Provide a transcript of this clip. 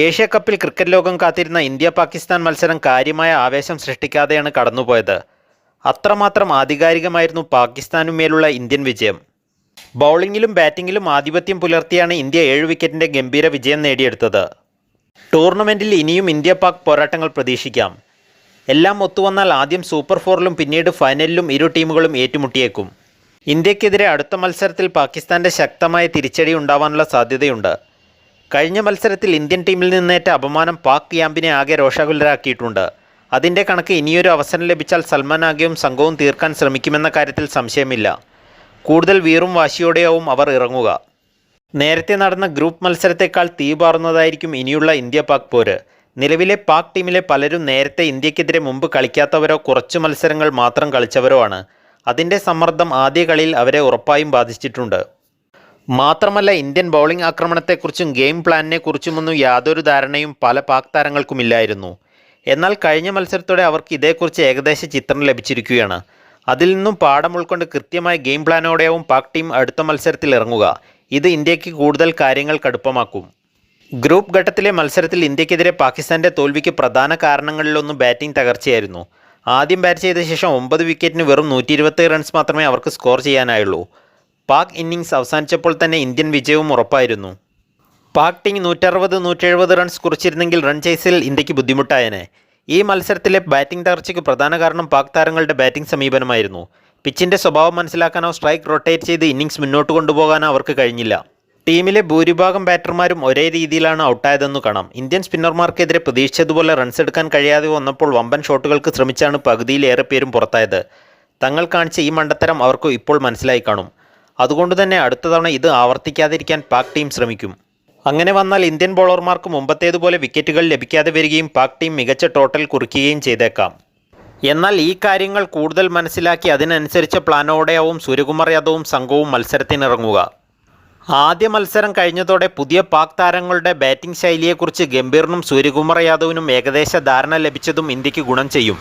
Asia കപ്പിൽ cricket ലോകം കാത്തിരുന്ന ഇന്ത്യ പാകിസ്ഥാൻ മത്സരം കാര്യമായ ആവേശം സൃഷ്ടിക്കാതെയാണ് കടന്നുപോയത്. അത്രമാത്രം ആധികാരികമായിരുന്നു പാകിസ്ഥാനുമേലുള്ള ഇന്ത്യൻ വിജയം. ബൗളിങ്ങിലും ബാറ്റിങ്ങിലും ആധിപത്യം പുലർത്തിയാണ് ഇന്ത്യ ഏഴ് വിക്കറ്റിന്റെ ഗംഭീര വിജയം നേടിയെടുത്തത്. ടൂർണമെന്റിൽ ഇനിയും ഇന്ത്യ പാക് പോരാട്ടങ്ങൾ പ്രതീക്ഷിക്കാം. എല്ലാം ഒത്തുവന്നാൽ ആദ്യം സൂപ്പർ ഫോറിലും പിന്നീട് ഫൈനലിലും ഇരു ടീമുകളും ഏറ്റുമുട്ടിയേക്കും. ഇന്ത്യക്കെതിരെ അടുത്ത മത്സരത്തിൽ പാകിസ്ഥാന്റെ ശക്തമായ തിരിച്ചടി ഉണ്ടാവാനുള്ള സാധ്യതയുണ്ട്. കഴിഞ്ഞ മത്സരത്തിൽ ഇന്ത്യൻ ടീമിൽ നിന്നേറ്റ അപമാനം പാക് ക്യാമ്പിനെ ആകെ രോഷാകുലരാക്കിയിട്ടുണ്ട്. അതിന്റെ കണക്ക് ഇനിയൊരു അവസരം ലഭിച്ചാൽ സൽമാൻ ആകെയും സംഘവും തീർക്കാൻ ശ്രമിക്കുമെന്ന കാര്യത്തിൽ സംശയമില്ല. കൂടുതൽ വീറും വാശിയോടെയാവും അവർ ഇറങ്ങുക. നേരത്തെ നടന്ന ഗ്രൂപ്പ് മത്സരത്തെക്കാൾ തീപാറുന്നതായിരിക്കും ഇനിയുള്ള ഇന്ത്യ പാക് പോര്. നിലവിലെ പാക് ടീമിലെ പലരും നേരത്തെ ഇന്ത്യക്കെതിരെ മുമ്പ് കളിക്കാത്തവരോ കുറച്ചു മത്സരങ്ങൾ മാത്രം കളിച്ചവരോ ആണ്. അതിന്റെ സമ്മർദ്ദം ആദ്യ കളിയിൽ അവരെ ഉറപ്പായും ബാധിച്ചിട്ടുണ്ട്. മാത്രമല്ല ഇന്ത്യൻ ബൗളിംഗ് ആക്രമണത്തെക്കുറിച്ചും ഗെയിം പ്ലാനിനെക്കുറിച്ചുമൊന്നും യാതൊരു ധാരണയും പല പാക് താരങ്ങൾക്കുമില്ലായിരുന്നു. എന്നാൽ കഴിഞ്ഞ മത്സരത്തോടെ അവർക്ക് ഇതേക്കുറിച്ച് ഏകദേശ ചിത്രം ലഭിച്ചിരിക്കുകയാണ്. അതിൽ നിന്നും പാഠം ഉൾക്കൊണ്ട് കൃത്യമായ ഗെയിം പ്ലാനോടെയാവും പാക് ടീം അടുത്ത മത്സരത്തിൽ ഇറങ്ങുക. ഇത് ഇന്ത്യയ്ക്ക് കൂടുതൽ കാര്യങ്ങൾ കടുപ്പമാക്കും. ഗ്രൂപ്പ് ഘട്ടത്തിലെ മത്സരത്തിൽ ഇന്ത്യക്കെതിരെ പാകിസ്ഥാന്റെ തോൽവിക്ക് പ്രധാന കാരണങ്ങളിലൊന്ന് ബാറ്റിംഗ് തകർച്ചയായിരുന്നു. ആദ്യം ബാറ്റ് ചെയ്ത ശേഷം ഒമ്പത് വിക്കറ്റിന് വെറും നൂറ്റി റൺസ് മാത്രമേ അവർക്ക് സ്കോർ ചെയ്യാനായുള്ളൂ. പാക് ഇന്നിംഗ്സ് അവസാനിച്ചപ്പോൾ തന്നെ ഇന്ത്യൻ വിജയവും ഉറപ്പായിരുന്നു. പാക് ടീം നൂറ്ററുപത് നൂറ്റെഴുപത് റൺസ് കുറിച്ചിരുന്നെങ്കിൽ റൺ ചേസിൽ ഇന്ത്യയ്ക്ക് ബുദ്ധിമുട്ടായനെ. ഈ മത്സരത്തിലെ ബാറ്റിംഗ് തകർച്ചയ്ക്ക് പ്രധാന കാരണം പാക് താരങ്ങളുടെ ബാറ്റിംഗ് സമീപനമായിരുന്നു. പിച്ചിന്റെ സ്വഭാവം മനസ്സിലാക്കാനോ സ്ട്രൈക്ക് റൊട്ടേറ്റ് ചെയ്ത് ഇന്നിങ്സ് മുന്നോട്ട് കൊണ്ടുപോകാനോ അവർക്ക് കഴിഞ്ഞില്ല. ടീമിലെ ഭൂരിഭാഗം ബാറ്റർമാരും ഒരേ രീതിയിലാണ് ഔട്ടായതെന്നു കാണാം. ഇന്ത്യൻ സ്പിന്നർമാർക്കെതിരെ പ്രതീക്ഷിച്ചതുപോലെ റൺസ് എടുക്കാൻ കഴിയാതെ വന്നപ്പോൾ വമ്പൻ ഷോട്ടുകൾക്ക് ശ്രമിച്ചാണ് പകുതിയിലേറെ പേരും പുറത്തായത്. തങ്ങൾ കാണിച്ച ഈ മണ്ടത്തരം അവർക്ക് ഇപ്പോൾ മനസ്സിലായി കാണും. അതുകൊണ്ട് തന്നെ അടുത്ത തവണ ഇത് ആവർത്തിക്കാതിരിക്കാൻ പാക് ടീം ശ്രമിക്കും. അങ്ങനെ വന്നാൽ ഇന്ത്യൻ ബോളർമാർക്ക് മുമ്പത്തേതുപോലെ വിക്കറ്റുകൾ ലഭിക്കാതെ വരികയും പാക് ടീം മികച്ച ടോട്ടൽ കുറിക്കുകയും ചെയ്തേക്കാം. എന്നാൽ ഈ കാര്യങ്ങൾ കൂടുതൽ മനസ്സിലാക്കി അതിനനുസരിച്ച പ്ലാനോടെയാവും സൂര്യകുമാർ യാദവും സംഘവും മത്സരത്തിനിറങ്ങുക. ആദ്യ മത്സരം കഴിഞ്ഞതോടെ പുതിയ പാക് താരങ്ങളുടെ ബാറ്റിംഗ് ശൈലിയെക്കുറിച്ച് ഗംഭീറിനും സൂര്യകുമാർ യാദവിനും ഏകദേശ ധാരണ ലഭിച്ചതും ഇന്ത്യയ്ക്ക് ഗുണം ചെയ്യും.